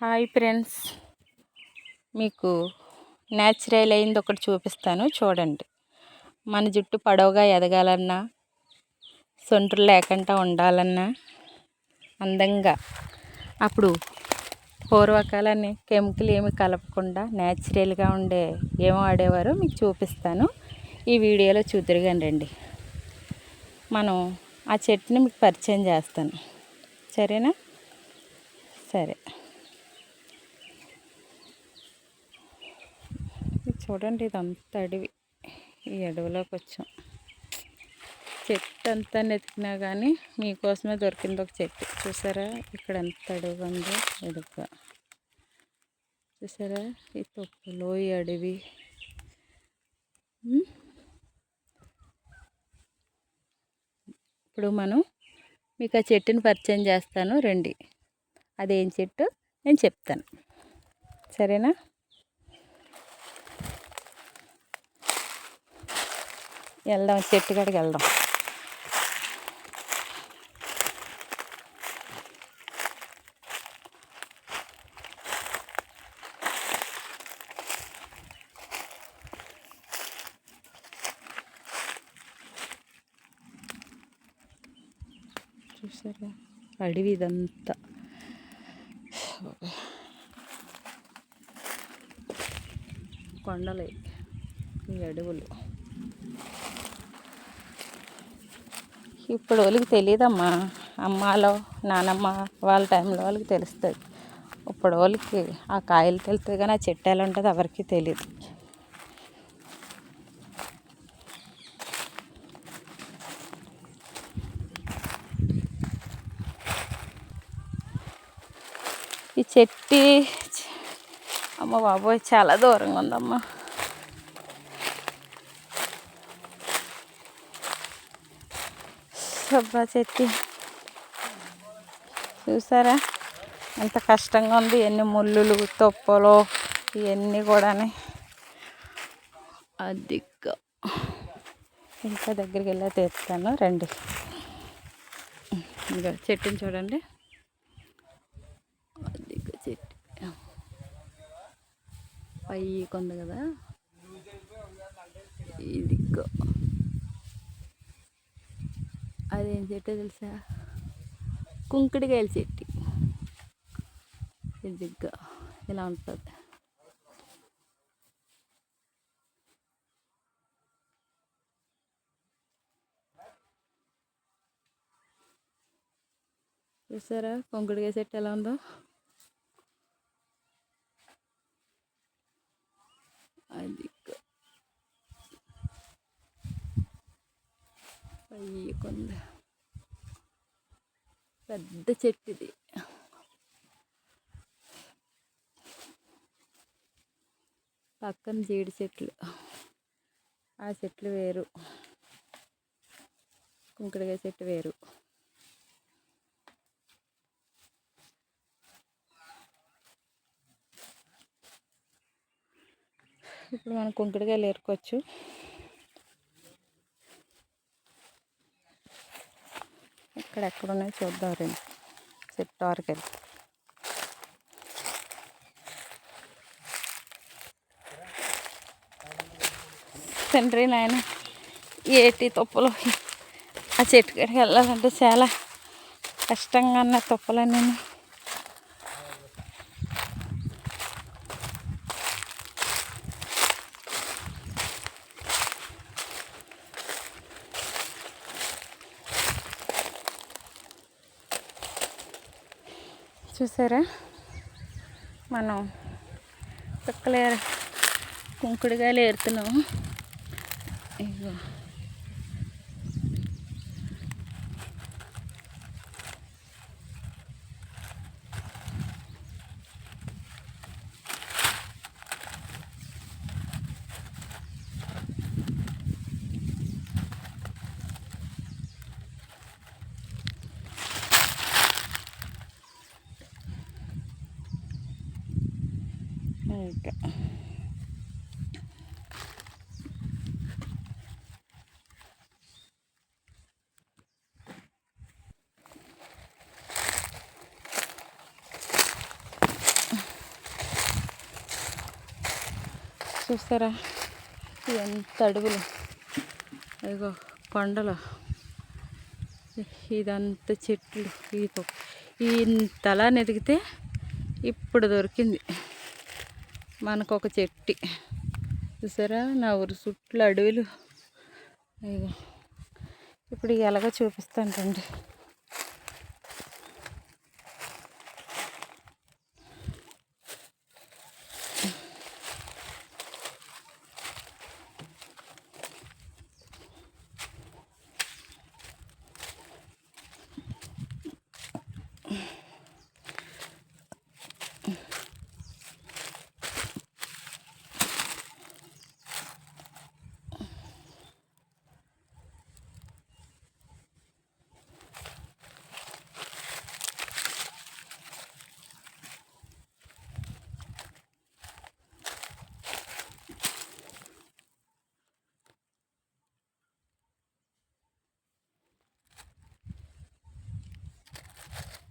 Hi friends. మీకు natural అయింది ఒకటి చూపిస్తాను చూడండి. మన జుట్టు పొడవుగా ఎదగాలన్నా సొంటులు లేకుండా ఉండాలన్నా అందంగా. అప్పుడు పూర్వకాలాన్ని కెమికల్ ఏమి కలపకుండా న్యాచురల్గా ఉండే ఏమో ఆడేవారో మీకు చూపిస్తాను. ఈ వీడియోలో చూద్దరుగాని రండి. మనం ఆ చెట్టుని మీకు పరిచయం చేస్తాను. సరేనా? సరే. చూడండి ఇదంతా అడవి. ఈ అడవిలోకి వచ్చాం. చెట్టు అంతా నెతికినా కానీ మీకోసమే దొరికింది ఒక చెట్టు. చూసారా? ఇక్కడ ఎంత అడవి ఉందో ఎదుగుగా చూసారా? ఈ తొప్పులో ఈ అడవి. ఇప్పుడు మనం మీకు ఆ చెట్టుని పరిచయం చేస్తాను. రండి. అదేం చెట్టు? నేను చెప్తాను. సరేనా? వెళ్దాం చెట్టు కాడికి వెళ్దాం చూసారా అడవి ఇదంతా కొండలు ఈ అడవులు ఇప్పుడు వాళ్ళకి తెలియదమ్మా అమ్మాలో నానమ్మ వాళ్ళ టైంలో వాళ్ళకి తెలుస్తుంది. ఇప్పుడు వాళ్ళకి ఆ కాయలు తెలుస్తుంది కానీ ఆ చెట్టు ఎలా ఉంటుంది ఎవరికి తెలియదు ఈ చెట్టి అమ్మ బాబోయ్ చాలా దూరంగా ఉందమ్మా. సబ్బా చెట్టి చూసారా? ఎంత కష్టంగా ఉంది. ఎన్ని ముళ్ళులు తొప్పలు ఇవన్నీ కూడా అదిగా ఇంకా దగ్గరికి వెళ్ళి తీస్తాను. రండి. ఇంకా చెట్టుని చూడండి. అదిగా చెట్టు. పైకి ఉంది కదా? ఇదిగో. అదేం చెట్టో తెలుసా? కుంకుడికాయల చెట్టు. ఇదిగో ఇలా ఉంటుంది. చూసారా? కుంకుడికాయ చెట్టు ఎలా ఉందో? అది పైకుంది పెద్ద చెట్టు ఇది పక్కన జీడి చెట్లు. ఆ చెట్లు వేరు. కుంకుడుగా చెట్టు వేరు. ఇప్పుడు మనం కుంకుడుగా ఏరుకోవచ్చు. ఇక్కడ ఎక్కడున్నాయో చూద్దాం రండి. చెట్టు తండ్రి నాయన ఏటి తొప్పలు ఆ చెట్టు కాడికి వెళ్ళాలంటే చాలా కష్టంగా ఉన్న తొప్పలన్నీ. చూసారా? మనం పిక్కలే కుంకుడుగా ఏరుతున్నాము. ఇగో. ఓకే చూస్తారా? ఎంత అడుగులు? ఇదిగో కొండలు. ఇదంతా చెట్లు. ఈ తలా ఎదిగితే ఇప్పుడు దొరికింది. మనకు ఒక చెట్టి. చూసారా? నా ఊరు చుట్టూ అడవులు. ఇగో ఇప్పుడు ఎలాగో చూపిస్తాను రండి.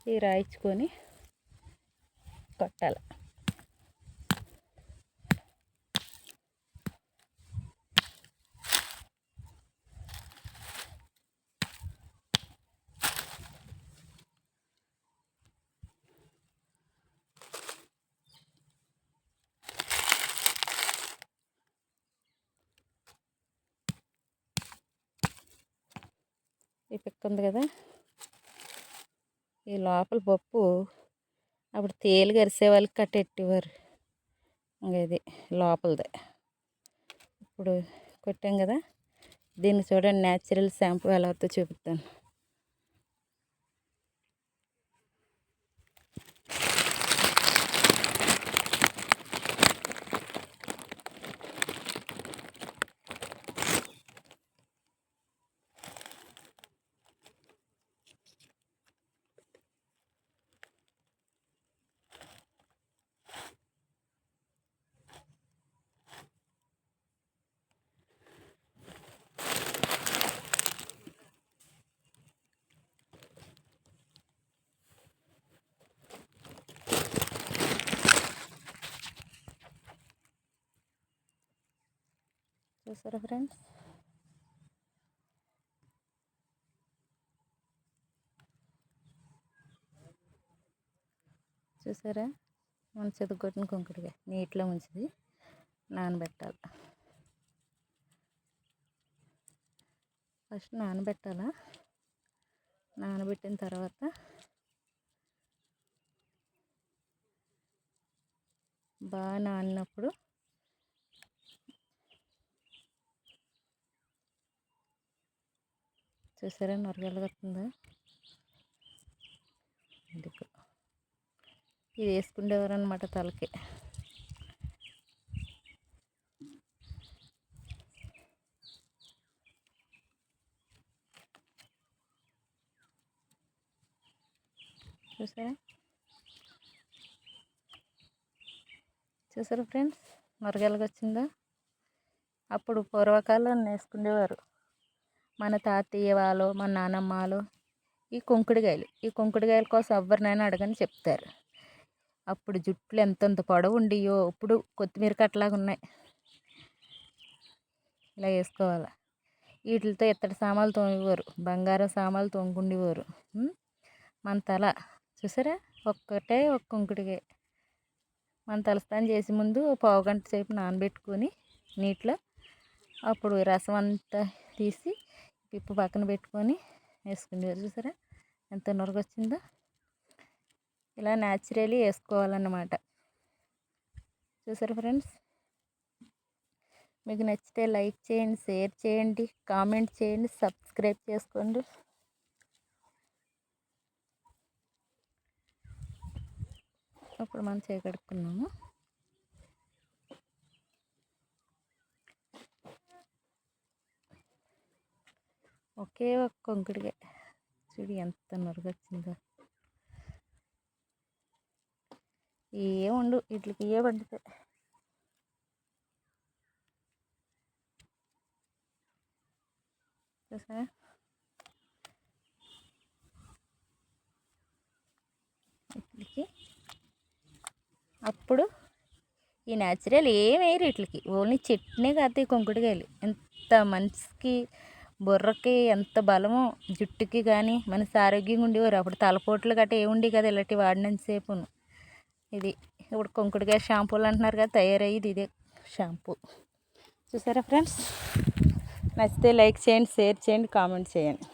ఈ రాయించుకొని కొట్టాలి. ఈ పిక్ ఉంది కదా? ఈ లోపల పప్పు అప్పుడు తేలు గరిసే వాళ్ళకి కట్టెట్టేవారు ఇంకా ఇది లోపలదే. ఇప్పుడు కొట్టాం కదా దీన్ని చూడండి న్యాచురల్ షాంపూ ఎలా అవుతుందో చూపిస్తాను చూసారా ఫ్రెండ్స్? చూసారా? మనం చెదగొట్టిన కుంకుడిగా నీటిలో మంచిది నానబెట్టాలి. ఫస్ట్ నానబెట్టాలా? నానబెట్టిన తర్వాత బాగా నానినప్పుడు చూసారా? నొరగలు కట్టిందా ఇదిగో. ఇది వేసుకునేవారు అనమాట తలకి. చూసారా? చూసారా ఫ్రెండ్స్? నొరగెలగా వచ్చిందా అప్పుడు పూర్వకాలం వేసుకునేవారు మన తాతయ్య వాళ్ళు మన నానమ్మ వాళ్ళు ఈ కుంకుడుకాయలు ఈ కుంకుడుకాయల కోసం ఎవరినైనా అడగని చెప్తారు. అప్పుడు జుట్లు ఎంతంత పొడవు ఉండియో ఇప్పుడు కొత్తిమీర కట్టలాగా ఉన్నాయి. ఇలా వేసుకోవాలి? వీటితో ఇత్తడి సామాన్లు తోమేవారు బంగారం సామాన్లు తోముకుండేవారు. మన తల చూసారా? ఒక్కటే ఒక్క కుంకుడికాయ మన తలస్నానం చేసే ముందు ఓ పావు గంట సేపు నానబెట్టుకొని నీటిలో అప్పుడు రసం అంతా తీసి పిప్పు పక్కన పెట్టుకొని వేసుకునేవారు చూసారా? ఎంత నురగొచ్చిందో. ఇలా న్యాచురలీ వేసుకోవాలన్నమాట. చూసారా ఫ్రెండ్స్? మీకు నచ్చితే లైక్ చేయండి షేర్ చేయండి కామెంట్ చేయండి సబ్స్క్రైబ్ చేసుకోండి. ఇప్పుడు మనం చేయగడుక్కున్నాము ఒకే ఒక కొంకుడిగా చూడు ఎంత నొరుగొచ్చిందో. ఏ వండు? వీటికి ఏ పండుతాయి చూసారా వీటికి అప్పుడు ఈ న్యాచురల్ ఏం వేయరు వీటికి ఓన్లీ చెట్నే కాదు కుంకుడుకాయలు. ఎంత మనిషికి బుర్రకి ఎంత బలమో జుట్టుకి కానీ మనసు ఆరోగ్యంగా ఉండేవారు. అప్పుడు తలపోట్లు గట్రా ఏముండే కదా ఇలాంటి వాడినంతసేపు ఇది ఇప్పుడు కొంకుడుగా షాంపూలు అంటున్నారు కదా తయారయ్యేది ఇదే షాంపూ. చూసారా ఫ్రెండ్స్? నచ్చితే లైక్ చేయండి షేర్ చేయండి కామెంట్ చేయండి.